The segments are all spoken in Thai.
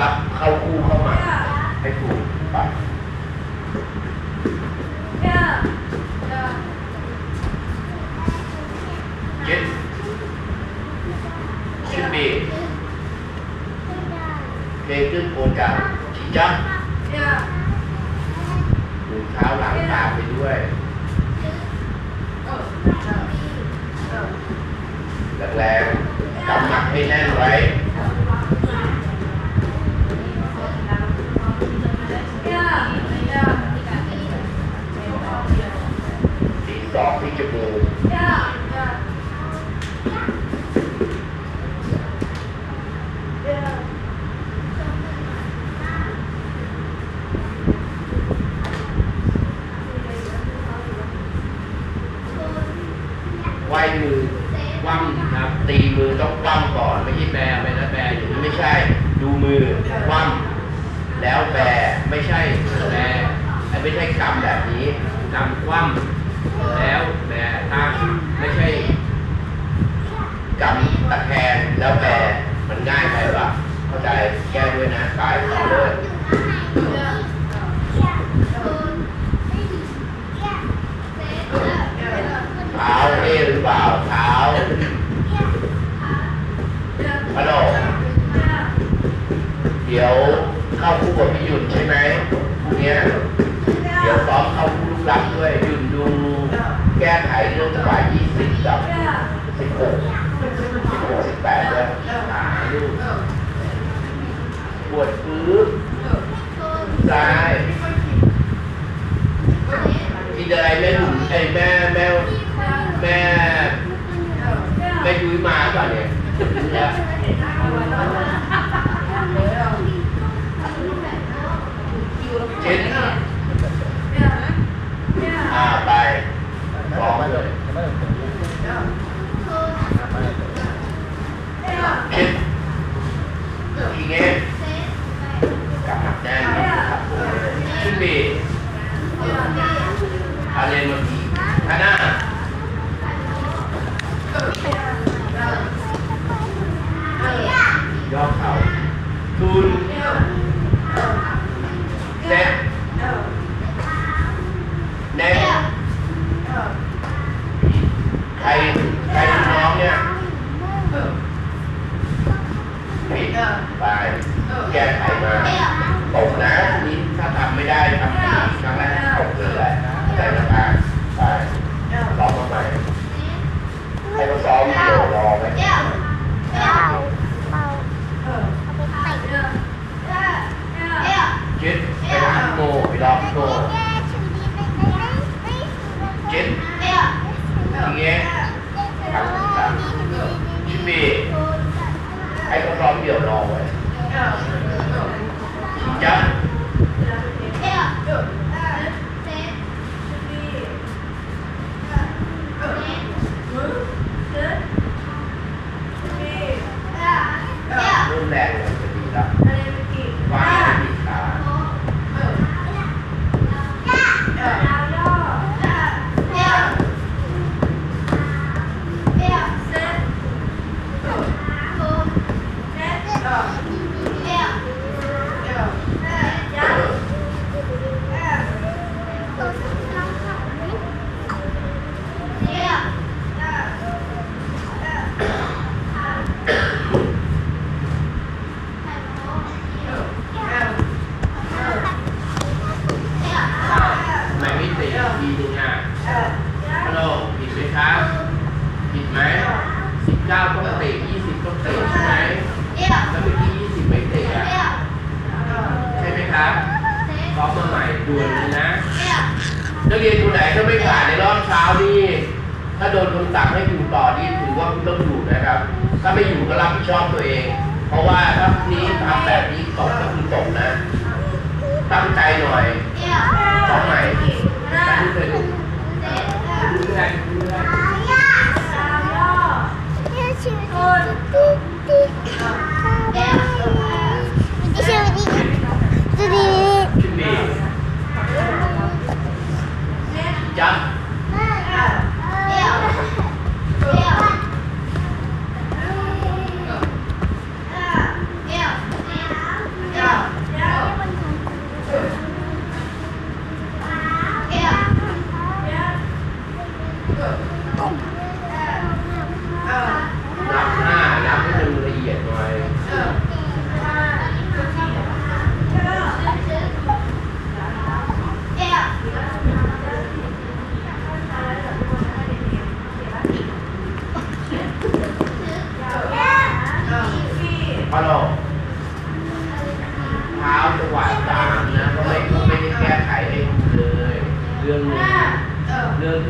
รับเข้าคู่เข้ามาให้ถูกไปเจ็ดชิบีเพลงขึ้นโอนกับชิจังมือเท้าหลังตามไปด้วยแรงๆกำหมัดให้แน่นไว้ สีสองที่จมูกไหวมือ คว่ำครับ ตีมือต้องคว่ำก่อนไม่ใช่แบไปนะแบอยู่นี้ไม่ใช่ ดูมือคว่ำแล้วแบไม่ใช่แบไอ้ไม่ใช่กำแบบนี้กำคว่ำแล้วแบตั้งไม่ใช่กำตะแคงแล้วแบมันง่ายไปปะเข้าใจแก้ด้วยนะกายเลยเท้าเอหรือเปล่าเท้า พะโดเดี๋ยวเข้าคู่กับพี่หยุ่นใช่ไหมพรุ่งเนี้ยเดี๋ยวซ้อมเข้าคู่ลูกรักด้วยหยุ่นดูแก้ไขเรื่องจังหวะ20กับ16 16 18ด้วยหาลูกปวดฟื้นซ้ายกินอะไรแม่หนุ่มไอ้แม่แม่แม่แม่ยุ้ยมาป่ะเนี่ย เช็ดอ่าไปซ้อมเลยเช็ดทีเงี้ยกลับหักแน่นครับขึ้นบีอาเรนมาทีฮาน่าย่อเข่าทุนเซ็ตเน็ตใครใครน้องเนี่ยผิดไป แก้ไ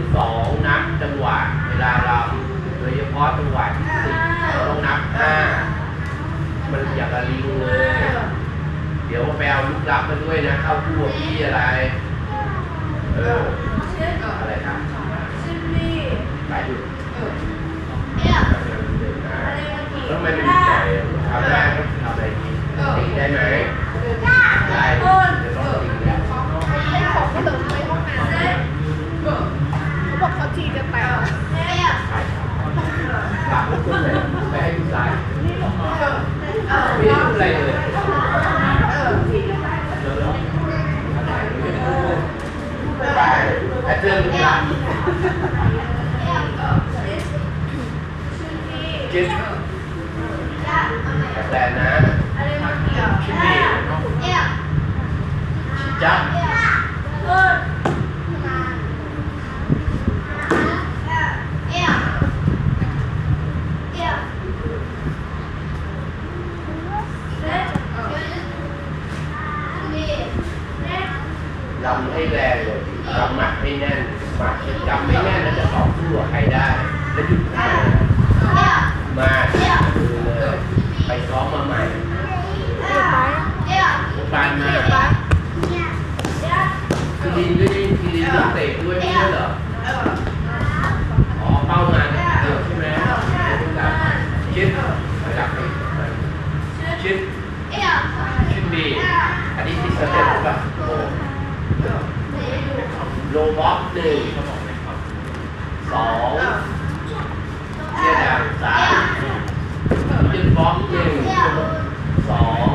ที่สองนับจังหวัดเวลาเราโดยเฉพาะจังหวัดที่สิบเราต้องนับห้ามันอยากับลิงเลย เดี๋ยวไปเอาลูกรับมาด้วยนะเข้าคู่กับพี่อะไร เอออะไรครับไปดูแล้วทำไมไม่ดีใจอะคราวแรกก็ทำอะไรดีตีได้ไหมได้เดี๋ยวต้องตีแล้ว ให้ของก็เดินไปห้องน้ำเขาบอกเขา ทีจะแตกใช่ครับฝากลูกคุณเลยไปให้ผู้ชายไม่ได้อะไรเลยไปแต่เจอลูกรับจิ๊บแต่นะชิบีชิจับ จำให้แรงเลยจำหมัดให้แน่นหมัดจำไม่แน่นแล้วจะต่อสู้กับใครได้แล้วหยุดใครมาดูเลยไปซ้อมมาใหม่ปานมาคือลินด้วยนี่คือลินต้องเตะด้วยไม่ใช่เหรออ๋อเป้ามาเดียวใช่ไหมคิดจับไปคิดคิดดีอันนี้ที่สเต็ปป่ะโอ้โลบ็อกหนึ่งสองเทียดางสามยืนบ็อกหนึ่งสอง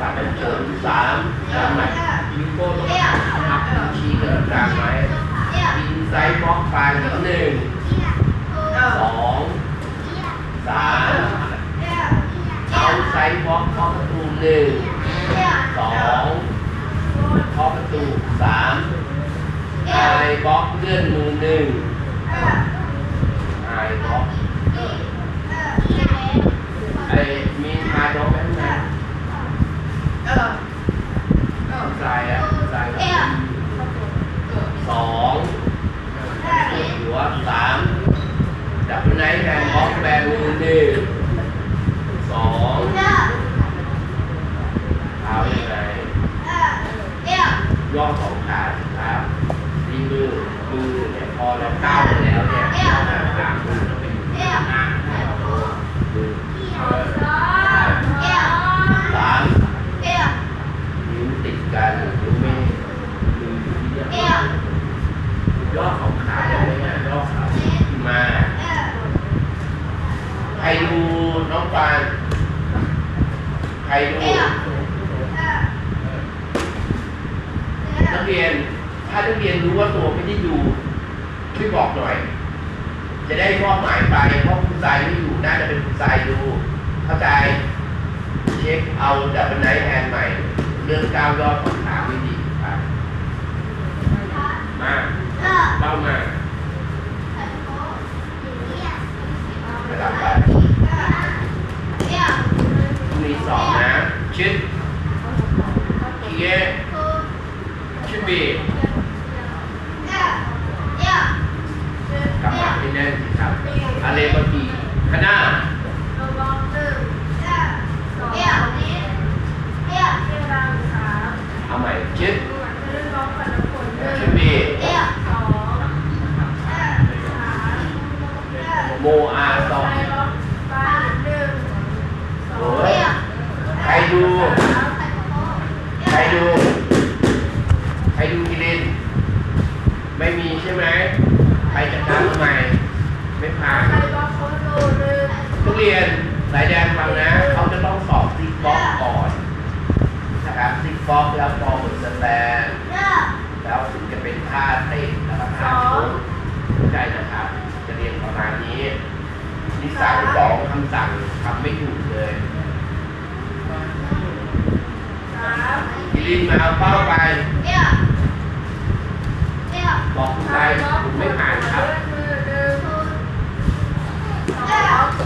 ตัดเป็นเฉินสามจำไหมยูโก้ต้องหักชี้กระดางไหมอินไซด์บ็อกปลายนิด หนึ่งสองสามเอาไซส์บ็อกเข้าประตูหนึ่งสองเข้าประตูสามไอบล็อกเลื่อนมือหนึ่งไอบล็อกไอมีพาน้องไปข้างในทรายอะทรายกับสองหัวสาม จับมือไหนแทนบล็อกแบนมือหนึ่งสองเท้ายังไง ย่อสองขาครับดีมือมือเนี่ยพอเราก้าวไปแล้วเนี่ยหน้าขามือต้องไปอยู่ที่หน้ามือเออสามนิ้วติดกันนิ้วไม่มืออยู่ที่เดียวย่อสองขาได้ไหมเนี่ยย่อขามา ใครดูน้องปานใครดูนักเรียน ถ้านักเรียนรู้ว่าตัวไม่ได้ดูช่วยบอกหน่อย จะได้มอบหมายไปเพราะคุณทรายไม่อยู่น่าจะเป็นคุณทรายดู เข้าใจ เช็คเอาดับเบิลไนท์แฮนด์ใหม่ เรื่องก้าวยอดของขาไม่ดีครับมาเล่ามาระดับไปพรุ่งนี้สองนะชิดเคียชิดบีกลับมาให้ แน่นครับอะเลบางทีคณะเอาใหม่ชิดชิดบีโมอาสองโอ้ยใครดู ใครดู ใครดูกิริน ไม่มีใช่ไหมใครจะทำทำไม ไม่ผ่านทุก เรียนสายแดนฟังนะเขาจะต้องสอบซิกบ็อกก่อนนะครับซิกบ็อกแล้วพอบทสแตนแล้วถึงจะเป็นท่าเต้นแล้วก็ท่าโชว์ใช่นะครับ จะเรียนประมาณนี้นี่สั่งสองคำสั่งทำไม่ถูกเลยกิรินมาเอาเป้าไปบอกคุณชายคุณไม่ผ่านครับ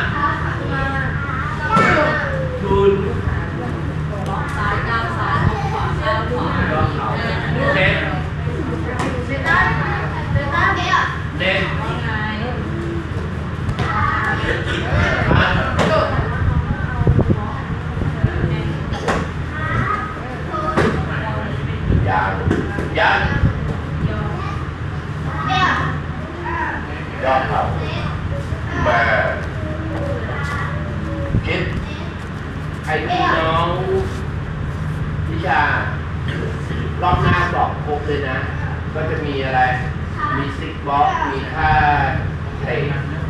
ยังยอดครับมาคิดให้พี่น้องวิชารอบหน้าสอบครบเลยนะ ก็จะมีอะไร มีซิกบล็อก มีค่าไถ่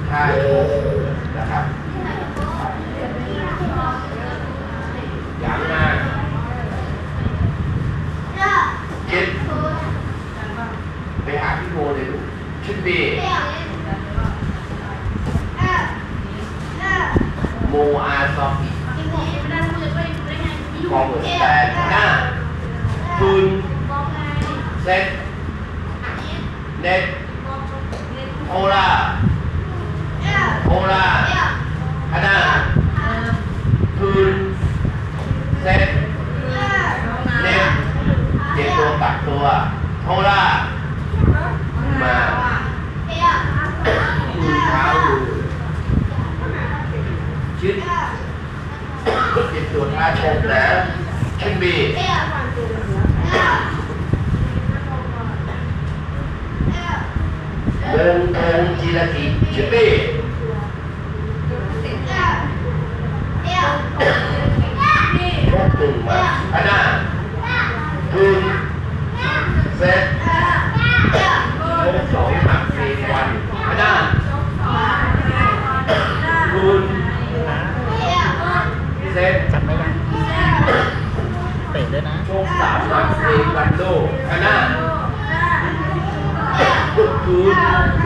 ค่าโชนะครับ เจ็ดไปหาพี่โบเลยลูกชุดบีโมอาซอฟีกอมงแปดหน้าปืนเซ็ตเน็ตโอลาโอลาคณาปืนเซ็ตียตัวกักตัวโทล่ามาดูเท้าดูชิดเตรียมตัวท่าชกนะชิดบีเดินเดินจีละกีชิดบีพวกหนึ่งมาอันน่า คุณเซตลบสองหักสี่วันไม่ได้คุณเซตจัไม่ได้เตะด้วยนะลบสามหักสี่วันโลกันหน้าคุณ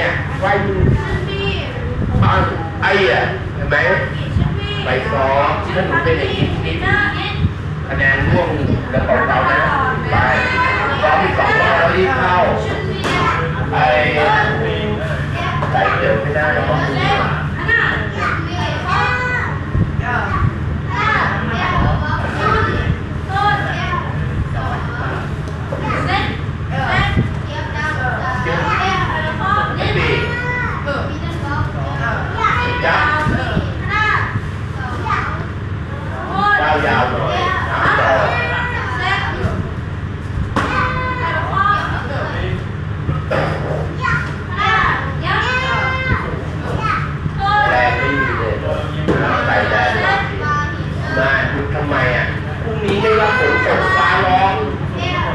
ี่ยว่าอยู่ตอไอ้อะเห็นไหมไปซ้อมถ้าหนูเป็นอย่างนี้นิดคะแนนร่วงแล้วขอเรานะไปซ้อมอีกสองรอบแล้วรีบเข้าไปไปเดี๋ยวไม่ได้แล้ว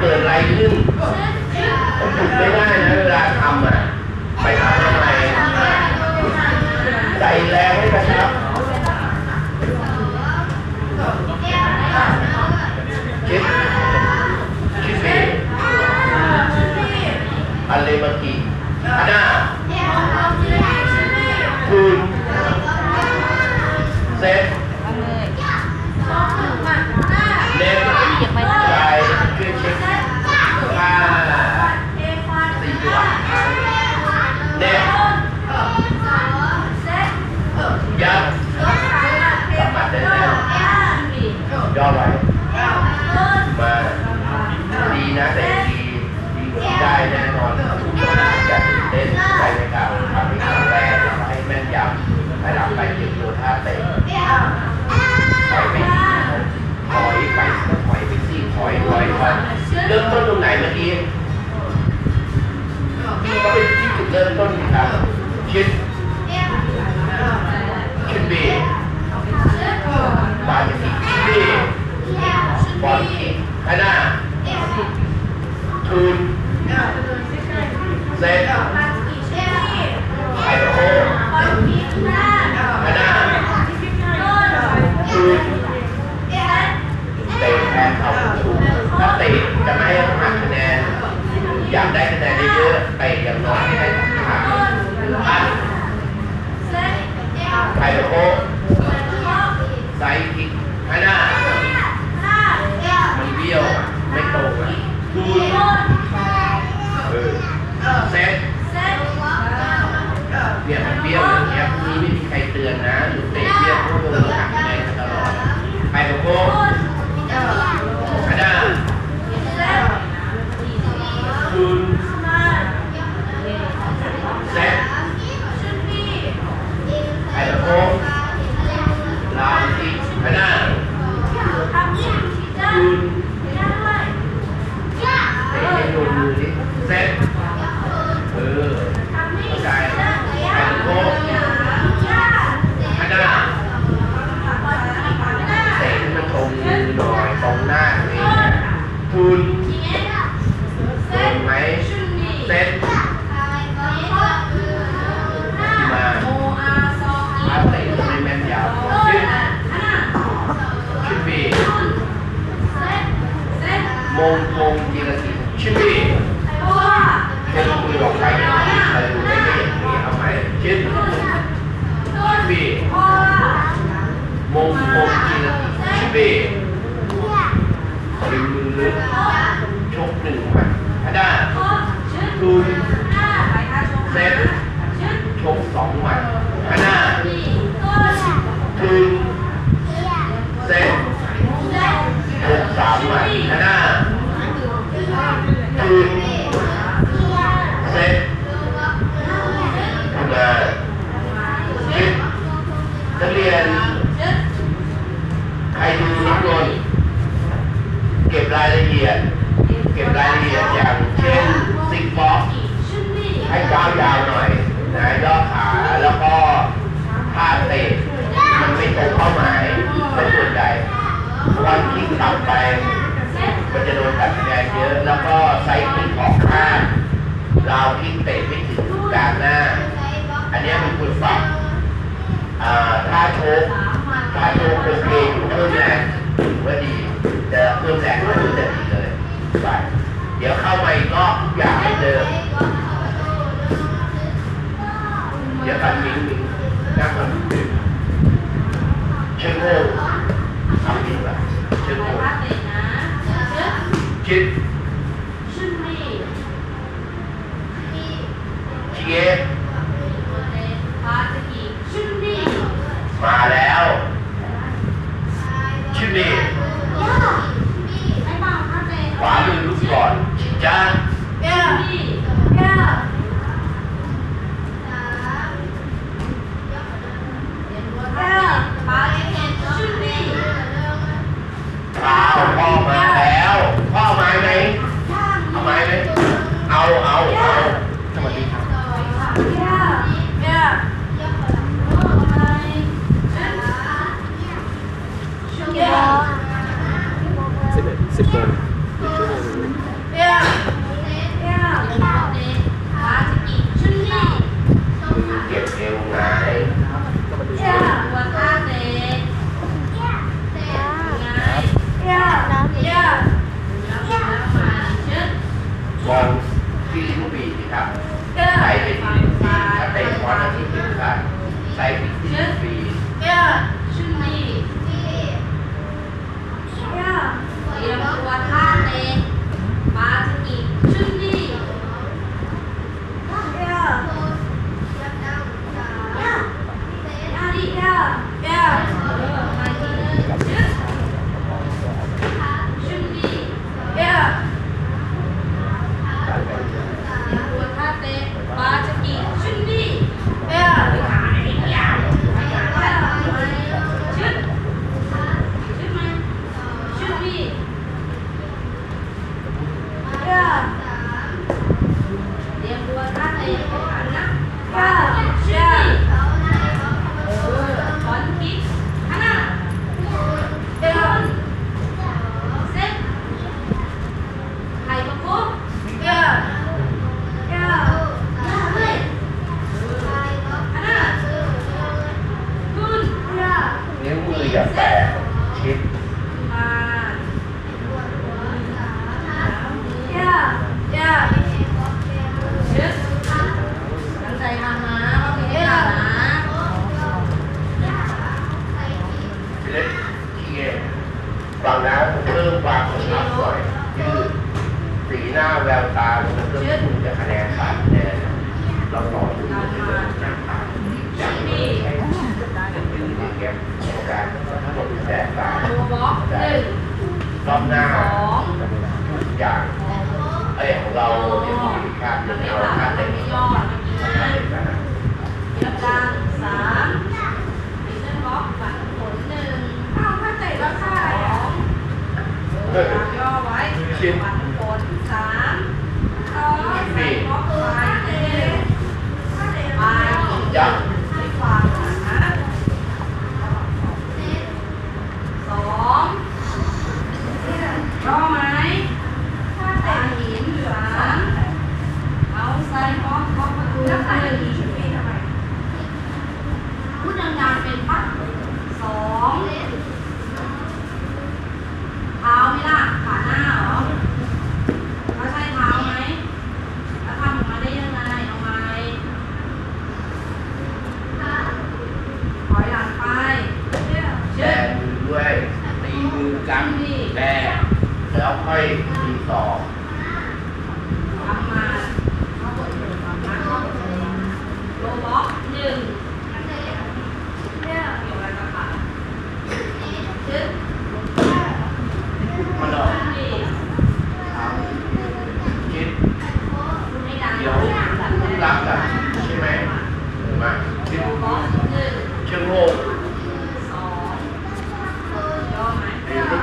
เกิดอะไรขึ้นผมฝึกไม่ได้นะเวลาทำอะ ไปทำทำไมใส่แรงใที่ยวอย่างเงี้ยพรุ่งนี้ไม่มีใครเตือนนะหรือไปเที่ยวพวกเราหักคะแนตลอดไข่โค้ฮันน่าคูณเซ็ตไข่โค้ลาวที่ฮันน่าคูณ เตะให้โดนมือดิเซ็ตเออเข้าใจไข่โค้งฮันน่าเตะให้มันตรงมือหน่อยตรงหน้าตัวเองนะทุนตรงไหมเซ็ตมาถ้าเตะจะไม่แม่นยำชิดชิดบีมงมงจีรศิลป์ชิดบีให้ลูกมือออกไปอย่างนี้ใครดูได้ไม่อย่างนี้เอาไหมชิดชิดบีมงมงจีร ศิลป์ชิดบีดึงมือลึกชกหนึ่งหมัดฮันน่าทุนเซ็ตชกสองหมัดฮันน่าทุนเซ็ตชกสามหมัดฮันน่าทุนเซ็ตทำงานคิดนักเรียนใครดูน้ำนนท์เก็บรายละเอียด เก็บรายละเอียดอย่างเช่นซิกบ็อกซ์ให้ก้าวยาวหน่อยนะย่อขาแล้วก็ท่าเตะมันไม่ตรงเป้าหมายเป็นส่วนใหญ่วันที่ ต่ำไป มันจะโดนตัดคะแนนเยอะ แล้วก็ไซส์พลิกออกข้างเราวพลิกเตะไม่ถึงกลางหน้า อันนี้ยเป็นคุณปรับอ่าถ้าโชกถ้าโชกโอเคอยู่เพิ่มแรงถือว่าดีจะเพิ่มแรงก็ถือจะดีเลยไปเดี๋ยวเข้ามาอีกรอบทุกอย่างเหมือนเดิมเดี๋ยวกันมิ้งมิ้งนั่งกันเชิญโง่ทำดีกว่าเชิญโง่ คิดชิเกะมาแล้วชิบีขวามือลุกก่อนจ้า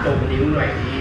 ตรงนิ้วหน่อยดี